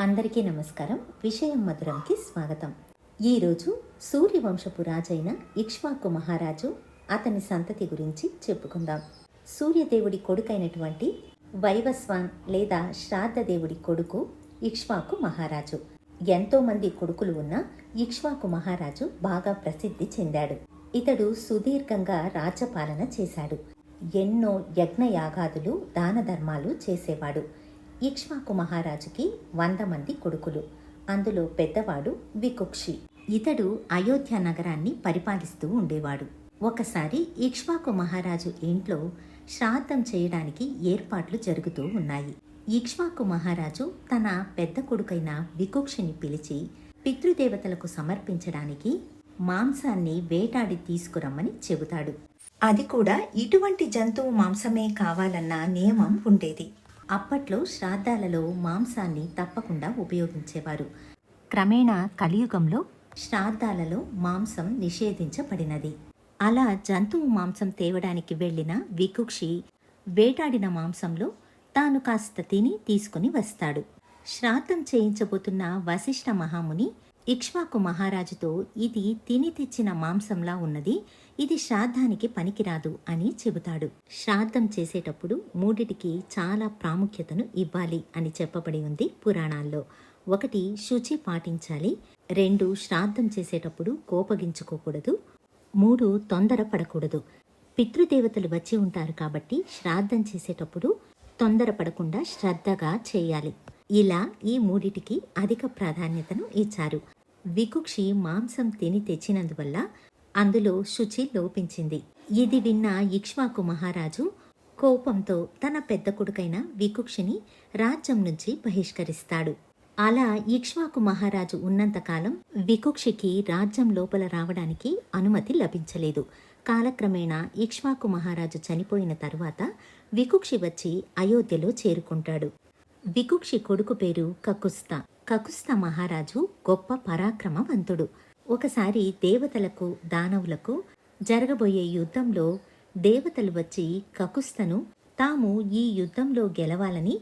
అందరికీ నమస్కారం. విషయం మధురంకి స్వాగతం. ఈరోజు సూర్యవంశపు రాజైన ఇక్ష్వాకు మహారాజు అతని సంతతి గురించి చెప్పుకుందాం. సూర్యదేవుడి కొడుకైనటువంటి వైవస్వాన్ లేదా శ్రాద్ధదేవుడి కొడుకు ఇక్ష్వాకు మహారాజు. ఎంతోమంది కొడుకులు ఉన్న ఇక్ష్వాకు మహారాజు బాగా ప్రసిద్ధి చెందాడు. ఇతడు సుదీర్ఘంగా రాజ్యపాలన చేశాడు. ఎన్నో యజ్ఞయాగాదులు దాన ధర్మాలు చేసేవాడు. ఇక్ష్వాకు మహారాజుకి వంద మంది కొడుకులు. అందులో పెద్దవాడు వికుక్షి. ఇతడు అయోధ్య నగరాన్ని పరిపాలిస్తూ ఉండేవాడు. ఒకసారి ఇక్ష్వాకు మహారాజు ఇంట్లో శ్రాద్ధం చేయడానికి ఏర్పాట్లు జరుగుతూ ఉన్నాయి. ఇక్ష్వాకు మహారాజు తన పెద్ద కొడుకైన వికుక్షిని పిలిచి పితృదేవతలకు సమర్పించడానికి మాంసాన్ని వేటాడి తీసుకురమ్మని చెబుతాడు. అది కూడా ఇటువంటి జంతువు మాంసమే కావాలన్న నియమం ఉండేది. అప్పట్లో శ్రాద్ధాలలో మాంసాన్ని తప్పకుండా ఉపయోగించేవారు. క్రమేణా కలియుగంలో శ్రాద్ధాలలో మాంసం నిషేధించబడినది. అలా జంతువు మాంసం తేవడానికి వెళ్ళిన వికుక్షి వేటాడిన మాంసంలో తాను కాస్త తిని తీసుకుని వస్తాడు. శ్రాద్ధం చేయించబోతున్న వశిష్ఠ మహాముని ఇక్ష్వాకు మహారాజుతో ఇది తిని తెచ్చిన మాంసంలా ఉన్నది ఇది శ్రాద్ధానికి పనికిరాదు అని చెబుతాడు. శ్రాద్ధం చేసేటప్పుడు మూడిటికి చాలా ప్రాముఖ్యతను ఇవ్వాలి అని చెప్పబడి ఉంది పురాణాల్లో. ఒకటి శుచి పాటించాలి రెండు శ్రాద్ధం చేసేటప్పుడు కోపగించుకోకూడదు మూడు తొందర పడకూడదు. పితృదేవతలు వచ్చి ఉంటారు కాబట్టి శ్రాద్ధం చేసేటప్పుడు తొందరపడకుండా శ్రద్ధగా చేయాలి. ఇలా ఈ మూడిటికి అధిక ప్రాధాన్యతను ఇచ్చారు. వికుక్షి మాంసం తిని తెచ్చినందువల్ల అందులో శుచి లోపించింది. ఇది విన్న ఇక్ష్వాకు మహారాజు కోపంతో తన పెద్ద కొడుకైన వికుక్షిని రాజ్యం నుంచి బహిష్కరిస్తాడు. అలా ఇక్ష్వాకు మహారాజు ఉన్నంతకాలం వికుక్షికి రాజ్యం లోపల రావడానికి అనుమతి లభించలేదు. కాలక్రమేణా ఇక్ష్వాకు మహారాజు చనిపోయిన తరువాత వికుక్షి వచ్చి అయోధ్యలో చేరుకుంటాడు. వికుక్షి కొడుకు పేరు కకుస్త. కకుస్త మహారాజు గొప్ప పరాక్రమవంతుడు. ఒకసారి దేవతలకు దానవులకు జరగబోయే యుద్ధంలో దేవతలు వచ్చి కకుస్తను తాము ఈ యుద్ధంలో గెలవాలని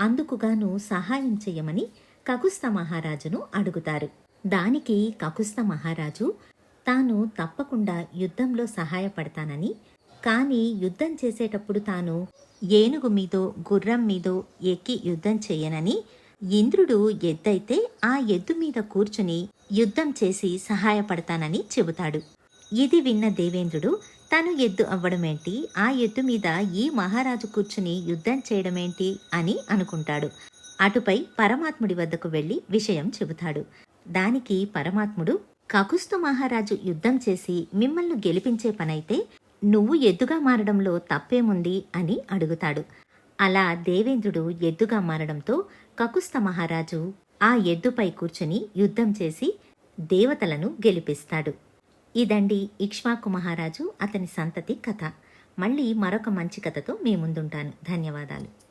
అందుకుగాను సహాయం చేయమని కకుస్త మహారాజును అడుగుతారు. దానికి కకుస్త మహారాజు తాను తప్పకుండా యుద్ధంలో సహాయపడతానని కానీ యుద్ధం చేసేటప్పుడు తాను ఏనుగు మీదో గుర్రం మీదో ఎక్కి యుద్ధం చేయనని ఇంద్రుడు ఎద్దైతే ఆ ఎద్దు మీద కూర్చుని యుద్ధం చేసి సహాయపడతానని చెబుతాడు. ఇది విన్న దేవేంద్రుడు తను ఎద్దు అవ్వడమేంటి? ఆ ఎద్దు మీద ఈ మహారాజు కూర్చుని యుద్ధం చేయడమేంటి అని అనుకుంటాడు. అటుపై పరమాత్ముడి వద్దకు వెళ్ళి విషయం చెబుతాడు. దానికి పరమాత్ముడు కకుస్తు మహారాజు యుద్ధం చేసి మిమ్మల్ని గెలిపించే పనైతే నువ్వు ఎద్దుగా మారడంలో తప్పేముంది? అని అడుగుతాడు. అలా దేవేంద్రుడు ఎద్దుగా మారడంతో కకుస్త మహారాజు ఆ ఎద్దుపై కూర్చుని యుద్ధం చేసి దేవతలను గెలిపిస్తాడు. ఇదండి ఇక్ష్వాకు మహారాజు అతని సంతతి కథ. మళ్ళీ మరొక మంచి కథతో మీ ముందుంటాను. ధన్యవాదాలు.